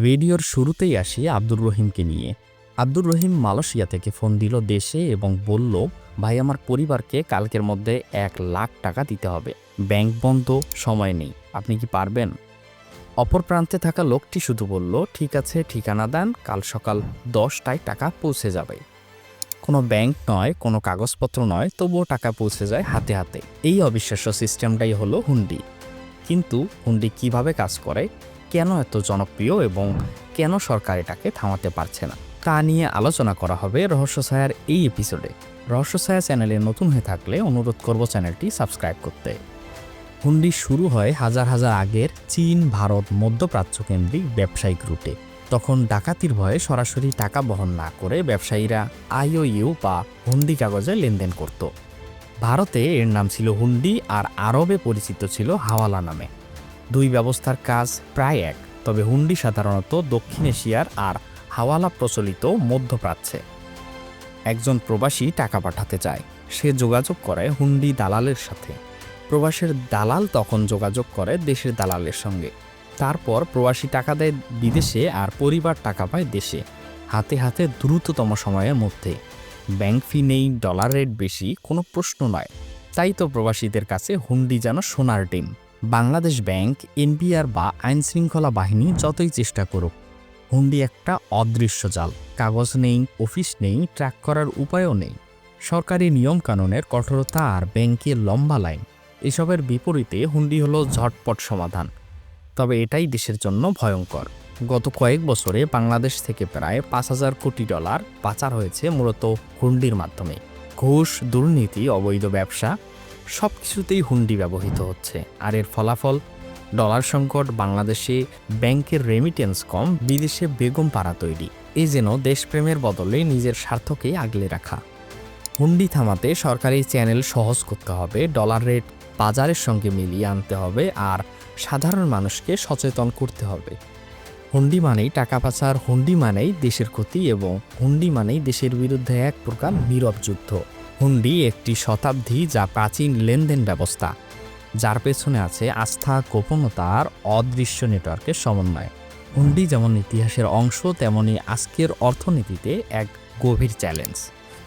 ভিডিওর শুরুতেই আসি আব্দুর রহিমকে নিয়ে। আব্দুর রহিম মালয়েশিয়া থেকে ফোন দিল দেশে এবং বলল, ভাই, আমার পরিবারকে কালকের মধ্যে এক লাখ টাকা দিতে হবে। ব্যাংক বন্ধ, সময় নেই। আপনি কি পারবেন? অপর প্রান্তে থাকা লোকটি শুধু বলল, ঠিক আছে, ঠিকানা দেন, কাল সকাল দশটায় টাকা পৌঁছে যাবে। কোনো ব্যাংক নয়, কোনো কাগজপত্র নয়, তবুও টাকা পৌঁছে যায় হাতে হাতে। এই অবিশ্বাস্য সিস্টেমটাই হলো হুন্ডি। কিন্তু হুন্ডি কীভাবে কাজ করে? কেন এত জনপ্রিয় এবং কেন সরকার এটাকে থামাতে পারছে না? তা নিয়ে আলোচনা করা হবে রহস্য ছায়ার এই এপিসোডে রহস্য ছায়া চ্যানেলে নতুন হয়ে থাকলে অনুরোধ করব চ্যানেলটি সাবস্ক্রাইব করতে। হুন্ডি শুরু হয় হাজার হাজার আগের চীন, ভারত, মধ্যপ্রাচ্য কেন্দ্রিক ব্যবসায়িক রুটে তখন ডাকাতির ভয়ে সরাসরি টাকা বহন না করে ব্যবসায়ীরা আইওইউ বা হুন্ডি কাগজে লেনদেন করত। ভারতে এর নাম ছিল হুন্ডি আর আরবে পরিচিত ছিল হাওয়ালা নামে। দুই ব্যবস্থার কাজ প্রায় এক, তবে হুন্ডি সাধারণত দক্ষিণ এশিয়ার আর হাওয়ালা প্রচলিত মধ্যপ্রাচ্যে। একজন প্রবাসী টাকা পাঠাতে চায়। সে যোগাযোগ করে হুন্ডি দালালের সাথে। প্রবাসের দালাল তখন যোগাযোগ করে দেশের দালালের সঙ্গে। তারপর প্রবাসী টাকা দেয় বিদেশে আর পরিবার টাকা পায় দেশে। হাতে হাতে দ্রুততম সময়ের মধ্যে। ব্যাংক ফি নেই, ডলার রেট বেশি, কোনো প্রশ্ন নয়। তাই তো প্রবাসীদের কাছে হুন্ডি যেন সোনার ডিম। বাংলাদেশ ব্যাংক এনপিআর বা আইনশৃঙ্খলা বাহিনী যতই চেষ্টা করুক, হুন্ডি একটা অদৃশ্য জাল। কাগজ নেই, অফিস নেই, ট্র্যাক করার উপায়ও নেই। সরকারি নিয়মকানুনের কঠোরতা আর ব্যাংকের লম্বা লাইন, এসবের বিপরীতে হুন্ডি হলো ঝটপট সমাধান। তবে এটাই দেশের জন্য ভয়ঙ্কর। গত কয়েক বছরে বাংলাদেশ থেকে প্রায় পাঁচ হাজার কোটি ডলার পাচার হয়েছে মূলত হুন্ডির মাধ্যমে। ঘুষ, দুর্নীতি, অবৈধ ব্যবসা সব কিছুতেই হুন্ডি ব্যবহৃত হচ্ছে। আর এর ফলাফল? ডলার সংকট, বাংলাদেশে ব্যাংকের রেমিটেন্স কম, বিদেশে বেগম পাড়া তৈরি। এই যেন দেশপ্রেমের বদলে নিজের স্বার্থকে আগলে রাখা। হুন্ডি থামাতে সরকারি চ্যানেল সহজ করতে হবে, ডলার রেট বাজারের সঙ্গে মিলিয়ে আনতে হবে, আর সাধারণ মানুষকে সচেতন করতে হবে। হুন্ডি মানেই টাকা পাচার, হুন্ডি মানেই দেশের ক্ষতি, এবং হুন্ডি মানেই দেশের বিরুদ্ধে এক প্রকার নীরব যুদ্ধ। হুন্ডি একটি শতাব্দী যা প্রাচীন লেনদেন ব্যবস্থা, যার পেছনে আছে আস্থা গোপনতার অদৃশ্য নেটওয়ার্কের সমন্বয়। হুন্ডি যেমন ইতিহাসের অংশ, তেমনি আজকের অর্থনীতিতে এক গভীর চ্যালেঞ্জ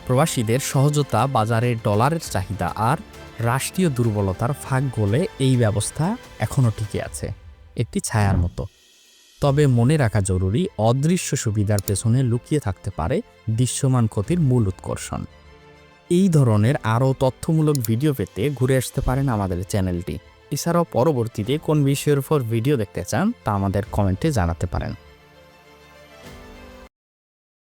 প্রবাসীদের সহজতা বাজারে ডলারের চাহিদা আর রাষ্ট্রীয় দুর্বলতার ফাঁক গোলে এই ব্যবস্থা এখনও টিকে আছে, একটি ছায়ার মতো। তবে মনে রাখা জরুরি, অদৃশ্য সুবিধার পেছনে লুকিয়ে থাকতে পারে দৃশ্যমান ক্ষতির মূল উৎকর্ষণ। এই ধরনের আরও তথ্যমূলক ভিডিও পেতে ঘুরে আসতে পারেন আমাদের চ্যানেলটি। এছাড়াও পরবর্তীতে কোন বিষয়ের উপর ভিডিও দেখতে চান তা আমাদের কমেন্টে জানাতে পারেন।